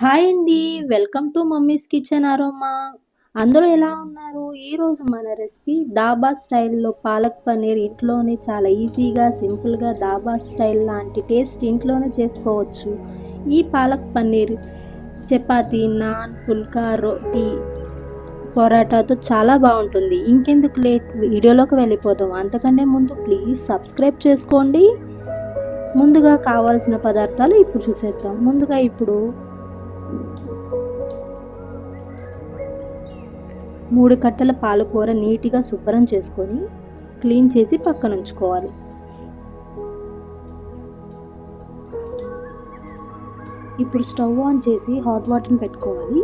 Hi అండి. Welcome to mummy's kitchen aroma. అందరూ ఎలా ఉన్నారు? ఈరోజు మన రెసిపీ డాబా స్టైల్‌లో పాలక్ పన్నీర్ ఇంట్లోనే చాలా ఈజీగా, సింపుల్‌గా డాబా స్టైల్ లాంటి టేస్ట్ ఇంట్లోనే చేసుకోవచ్చు. ఈ పాలక్ పన్నీర్ చపాతి నాన్, పుల్కా, రోటీ, పొరాటాతో చాలా బాగుంటుంది ఇంకెందుకు లేట్ వీడియోలోకి వెళ్ళిపోదాం. అంతకంటే ముందు ప్లీజ్ సబ్స్క్రైబ్ చేసుకోండి. ముందుగా కావాల్సిన పదార్థాలు ఇప్పుడు చూసేద్దాం. ముందుగా ఇప్పుడు మూడు కట్టల పాలకూర నీట్‌గా శుభ్రం చేసుకొని, క్లీన్ చేసి పక్కన ఉంచుకోవాలి. ఇప్పుడు స్టవ్ ఆన్ చేసి హాట్ వాటర్‌ని పెట్టుకోవాలి.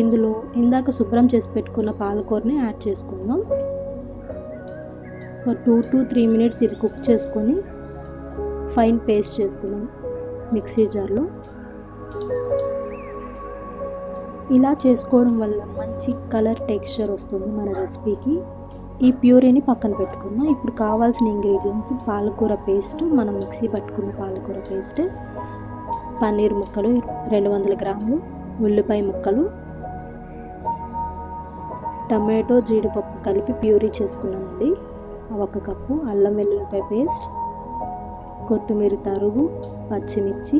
ఇందులో ఇందాక శుభ్రం చేసి పెట్టుకున్న పాలకూరని యాడ్ చేసుకుందాం. ఒక 2-3 మినిట్స్ ఇది కుక్ చేసుకొని ఫైన్ పేస్ట్ చేసుకుందాం మిక్సీ జార్‌లో. ఇలా చేసుకోవడం వల్ల మంచి కలర్ టెక్స్చర్ వస్తుంది మన రెసిపీకి. ఈ ప్యూరీని పక్కన పెట్టుకుందాం. ఇప్పుడు కావాల్సిన ఇంగ్రీడియంట్స్ పాలకూర పేస్ట్, మనం మిక్సీ పట్టుకున్న పాలకూర పేస్ట్, పన్నీర్ ముక్కలు 200 గ్రాములు, ఉల్లిపాయ ముక్కలు, టమాటో, జీడిపప్పు కలిపి ప్యూరీ చేసుకున్నామండి. ఒక కప్పు అల్లం వెల్లుల్లిపాయ పేస్ట్, కొత్తిమీర తరుగు, పచ్చిమిర్చి,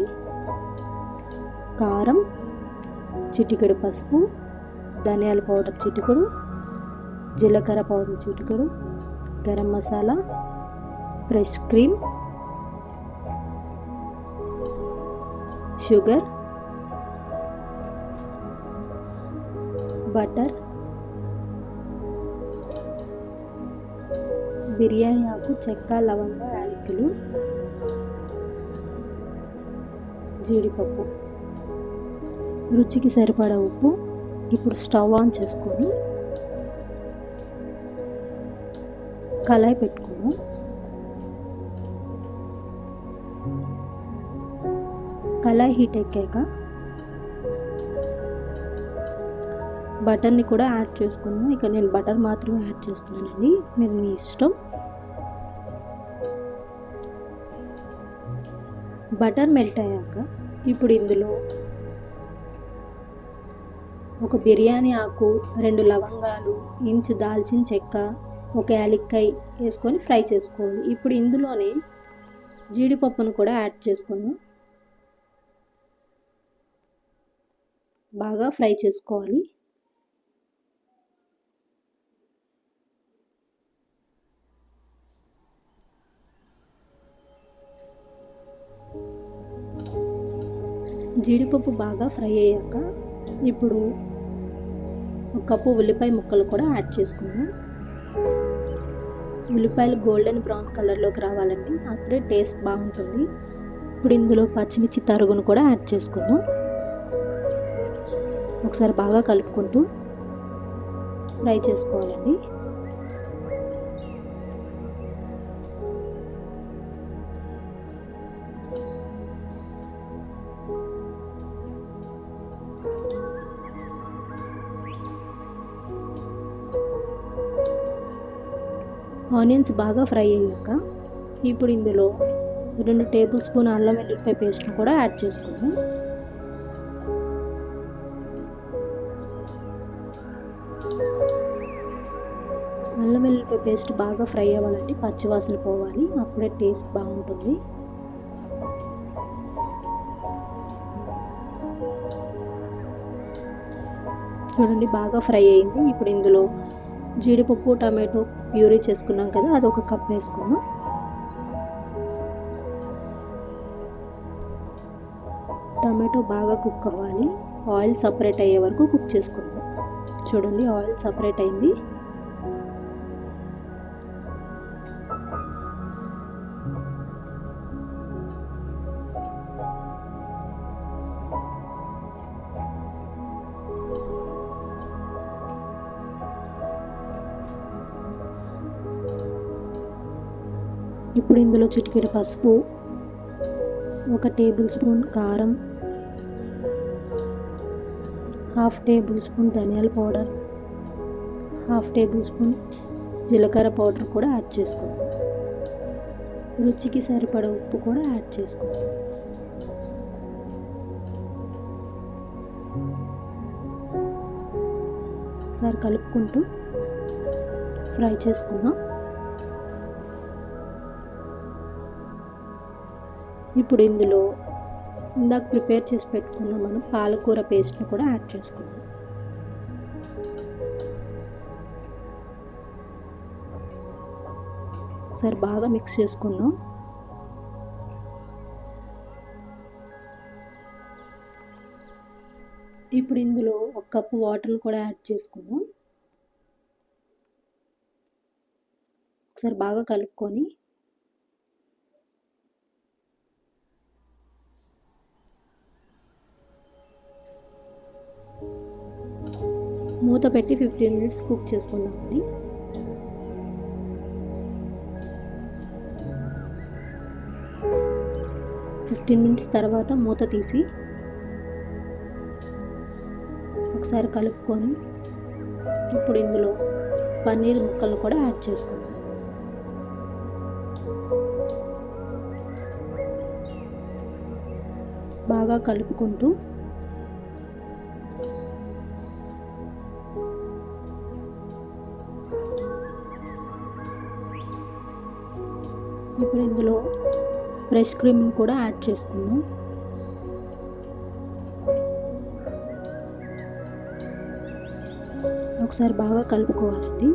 కారం, చిటికెడు పసుపు, ధనియాల పౌడర్ చిటికెడు, జీలకర్ర పౌడర్ చిటికెడు, garam masala, fresh cream, sugar, butter, biryani ఆకు, చెక్క, లవంగ, యాలకులు, జీడిపప్పు, రుచికి సరిపడా ఉప్పు. ఇప్పుడు స్టవ్ ఆన్ చేసుకొని కళాయి పెట్టుకుందాం. కళాయి హీట్ ఎక్కాక బటర్‌ని కూడా యాడ్ చేసుకున్నాను ఇక్కడ నేను బటర్ మాత్రమే యాడ్ చేస్తున్నానండి. మీరు మీ ఇష్టం. బటర్ మెల్ట్ అయ్యాక ఇప్పుడు ఇందులో ఒక బిర్యానీ ఆకు, రెండు లవంగాలు, ఇంచు దాల్చిన చెక్క, ఒక యాలక్కాయ వేసుకొని ఫ్రై చేసుకోవాలి. ఇప్పుడు ఇందులోనే జీడిపప్పును కూడా యాడ్ చేసుకుందాం. బాగా ఫ్రై చేసుకోవాలి. జీడిపప్పు బాగా ఫ్రై అయ్యాక ఇప్పుడు ఒక కప్పు ఉల్లిపాయ ముక్కలు కూడా యాడ్ చేసుకుందాం. ఉల్లిపాయలు గోల్డెన్ బ్రౌన్ కలర్‌లోకి రావాలండి. అప్పుడే టేస్ట్ బాగుంటుంది. ఇప్పుడు ఇందులో పచ్చిమిర్చి తరుగును కూడా యాడ్ చేసుకుందాం. ఒకసారి బాగా కలుపుకుంటూ ఫ్రై చేసుకోవాలండి. ఆనియన్స్ బాగా ఫ్రై అయ్యాక ఇప్పుడు ఇందులో రెండు టేబుల్ స్పూన్ అల్లం వెల్లుల్లిపాయ పేస్ట్‌ని కూడా యాడ్ చేసుకుందాం. అల్లం వెల్లుల్లిపాయ పేస్ట్ బాగా ఫ్రై అవ్వాలంటే పచ్చి వాసన పోవాలి. అప్పుడే టేస్ట్ బాగుంటుంది. చూడండి బాగా ఫ్రై అయింది. ఇప్పుడు ఇందులో జీడిపప్పు, టమాటో ప్యూరీ చేసుకున్నాం కదా! అది ఒక కప్ వేసుకుందాం. టమాటో బాగా కుక్ అవ్వాలి. ఆయిల్ సపరేట్ అయ్యే వరకు కుక్ చేసుకుందాం. చూడండి ఆయిల్ సపరేట్ అయింది. ఇప్పుడు ఇందులో చిటికెడు పసుపు ఒక టేబుల్ స్పూన్ కారం హాఫ్ టేబుల్ స్పూన్ ధనియాల పౌడర్ హాఫ్ టేబుల్ స్పూన్ జీలకర్ర పౌడర్ కూడా యాడ్ చేసుకోవాలి. రుచికి సరిపడ ఉప్పు కూడా యాడ్ చేసుకోవాలి. సరే కలుపుకుంటూ ఫ్రై చేసుకుందాం. ఇప్పుడు ఇందులో ఇందాక ప్రిపేర్ చేసి పెట్టుకున్న మనం పాలకూర పేస్ట్ని కూడా యాడ్ చేసుకుందాం. ఒకసారి బాగా మిక్స్ చేసుకున్నాం ఇప్పుడు ఇందులో ఒక కప్పు వాటర్ని కూడా యాడ్ చేసుకుందాం. ఒకసారి బాగా కలుపుకొని మూత పెట్టి ఫిఫ్టీన్ మినిట్స్ కుక్ చేసుకుందామండి. ఫిఫ్టీన్ మినిట్స్ తర్వాత మూత తీసి ఒకసారి కలుపుకొని ఇప్పుడు ఇందులో పన్నీర్ ముక్కలు కూడా యాడ్ చేసుకుందాం. బాగా కలుపుకుంటూ ఫ్రెష్ క్రీమ్ని కూడా యాడ్ చేసుకున్నాం ఒకసారి బాగా కలుపుకోవాలండి.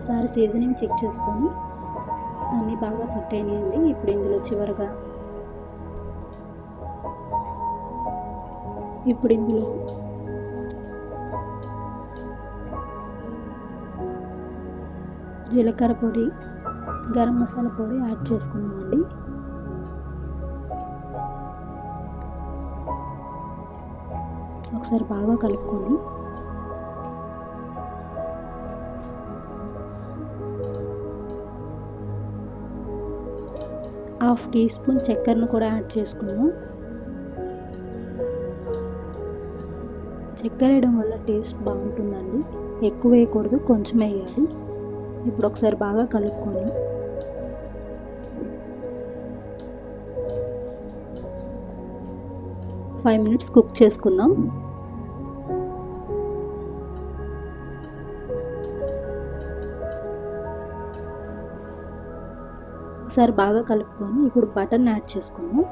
ఒకసారి సీజనింగ్ చెక్ చేసుకొని అన్నీ బాగా సెట్ అయినాయండి. ఇప్పుడు ఇందులో చివరగా ఇప్పుడు ఇందులో జీలకర్ర పొడి గరం మసాలా పొడి యాడ్ చేసుకుందామండి ఒకసారి బాగా కలుపుకొని హాఫ్ టీ స్పూన్ చక్కెరను కూడా యాడ్ చేసుకున్నాము. చక్కెర వేయడం వల్ల టేస్ట్ బాగుంటుందండి. ఎక్కువ వేయకూడదు కొంచెం వేయాలి. ఇప్పుడు ఒకసారి బాగా కలుపుకొని ఫైవ్ మినిట్స్ కుక్ చేసుకుందాం. ఒకసారి బాగా కలుపుకొని ఇప్పుడు బటర్ని యాడ్ చేసుకుందాం.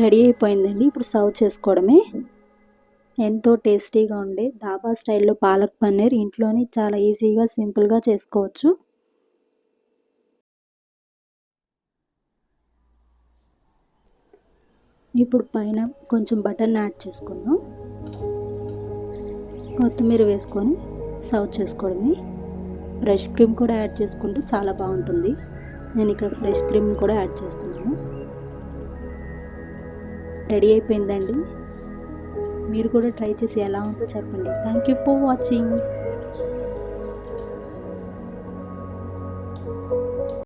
రెడీ అయిపోయిందండి. ఇప్పుడు సర్వ్ చేసుకోవడమే. ఎంతో టేస్టీగా ఉండే దాబా స్టైల్లో పాలక్ పన్నీర్ ఇంట్లోనే చాలా ఈజీగా సింపుల్గా చేసుకోవచ్చు. ఇప్పుడు పైన కొంచెం బటర్ని యాడ్ చేసుకుందాం. కొత్తిమీర వేసుకొని సర్వ్ చేసుకోవడమే. ఫ్రెష్ క్రీమ్ కూడా యాడ్ చేసుకుంటే చాలా బాగుంటుంది. నేను ఇక్కడ ఫ్రెష్ క్రీమ్ కూడా యాడ్ చేస్తున్నాను. రెడీ అయిపోయిందండి. మీరు కూడా ట్రై చేసి ఎలా ఉందో చెప్పండి. Thank you for watching